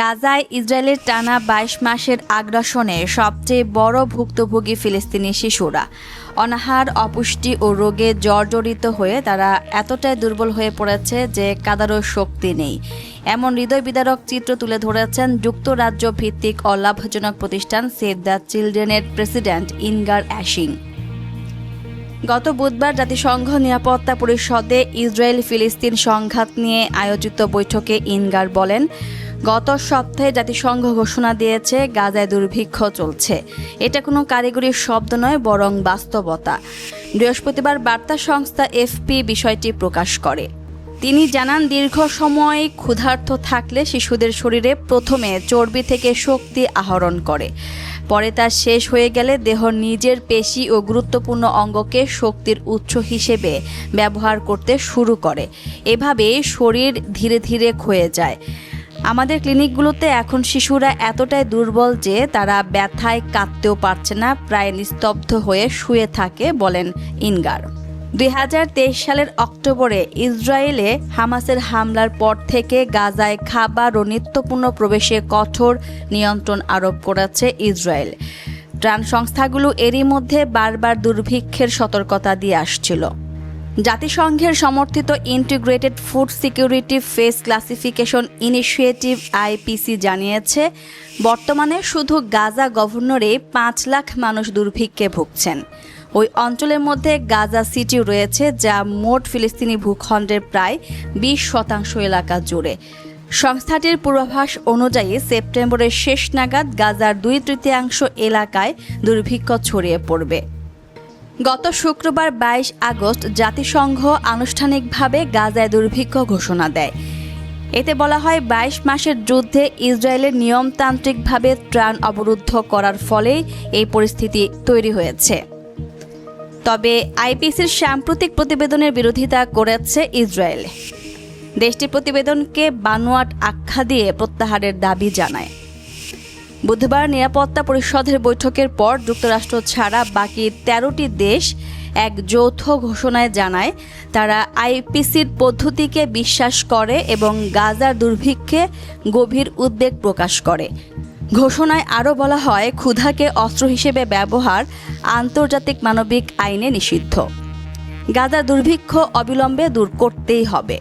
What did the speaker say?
গাজায় ইসরায়েলের টানা বাইশ মাসের আগ্রাসনে সবচেয়ে বড় ভুক্তভোগী ফিলিস্তিনি শিশুরা। অনাহার, অপুষ্টি ও রোগে জর্জরিত হয়ে তারা এতটাই দুর্বল হয়ে পড়েছে যে কাদারও শক্তি নেই। এমন হৃদয় বিদারক চিত্র তুলে ধরেছেন যুক্তরাজ্য ভিত্তিক অলাভজনক প্রতিষ্ঠান সেভ দ্য চিলড্রেনের প্রেসিডেন্ট ইনগার অ্যাশিং। গত বুধবার জাতিসংঘ নিরাপত্তা পরিষদে ইসরায়েল ফিলিস্তিন সংঘাত নিয়ে আয়োজিত বৈঠকে ইনগার বলেন গত সপ্তাহে জাতিসংঘ ঘোষণা দিয়েছে, গাজায় দুর্ভিক্ষ চলছে। এটা কোনো কারিগরি শব্দ নয়, বরং বাস্তবতা। বৃহস্পতিবার বার্তা সংস্থা এফপি বিষয়টি প্রকাশ করে। তিনি জানান, দীর্ঘ সময় ক্ষুধার্ত থাকলে শিশুদের শরীরে প্রথমে চর্বি থেকে শক্তি আহরণ করে। পরে তা শেষ হয়ে গেলে দেহ নিজের পেশি ও গুরুত্বপূর্ণ অঙ্গকে শক্তির উৎস হিসেবে ব্যবহার করতে শুরু করে। এভাবে শরীর ধীরে ধীরে ক্ষয়ে যায়। আমাদের ক্লিনিকগুলোতে এখন শিশুরা এতটাই দুর্বল যে তারা ব্যথায় কাঁদতেও পারছে না, প্রায় নিস্তব্ধ হয়ে শুয়ে থাকে বলেন ইনগার। দুই হাজার তেইশ সালের অক্টোবরে ইসরায়েলে হামাসের হামলার পর থেকে গাজায় খাবার ও নিত্যপূর্ণ প্রবেশে কঠোর নিয়ন্ত্রণ আরোপ করেছে ইসরায়েল। ত্রাণ সংস্থাগুলো এরই মধ্যে বারবার দুর্ভিক্ষের সতর্কতা দিয়ে আসছিল। জাতিসংঘের সমর্থিত integrated food security phase classification initiative IPC জানিয়েছে, বর্তমানে শুধু গাজা গভর্নরে পাঁচ লাখ মানুষ দুর্ভিক্ষে ভুগছেন। ওই অঞ্চলের মধ্যে গাজা সিটি রয়েছে, যা মোট ফিলিস্তিনি ভূখণ্ডের প্রায় বিশ শতাংশ এলাকা জুড়ে। সংস্থাটির পূর্বাভাস অনুযায়ী সেপ্টেম্বরের শেষ নাগাদ গাজার দুই তৃতীয়াংশ এলাকায় দুর্ভিক্ষ ছড়িয়ে পড়বে। গত শুক্রবার বাইশ আগস্ট জাতিসংঘ আনুষ্ঠানিকভাবে গাজায় দুর্ভিক্ষ ঘোষণা দেয়। এতে বলা হয় বাইশ মাসের যুদ্ধে ইসরায়েলের নিয়মতান্ত্রিকভাবে ত্রাণ অবরুদ্ধ করার ফলেই এই পরিস্থিতি তৈরি হয়েছে। তবে আইপিসির সাম্প্রতিক প্রতিবেদনের বিরোধিতা করেছে ইসরায়েল। দেশটি প্রতিবেদনকে বানোয়াট আখ্যা দিয়ে প্রত্যাহারের দাবি জানায়। বুধবার নিরাপত্তা পরিষদের বৈঠকের পর যুক্তরাষ্ট্র ছাড়া বাকি তেরোটি দেশ এক যৌথ ঘোষণায় জানায় তারা আইপিসির পদ্ধতিকে বিশ্বাস করে এবং গাজার দুর্ভিক্ষে গভীর উদ্বেগ প্রকাশ করে। ঘোষণায় আরও বলা হয়, ক্ষুধাকে অস্ত্র হিসেবে ব্যবহার আন্তর্জাতিক মানবিক আইনে নিষিদ্ধ। গাজার দুর্ভিক্ষ অবিলম্বে দূর করতেই হবে।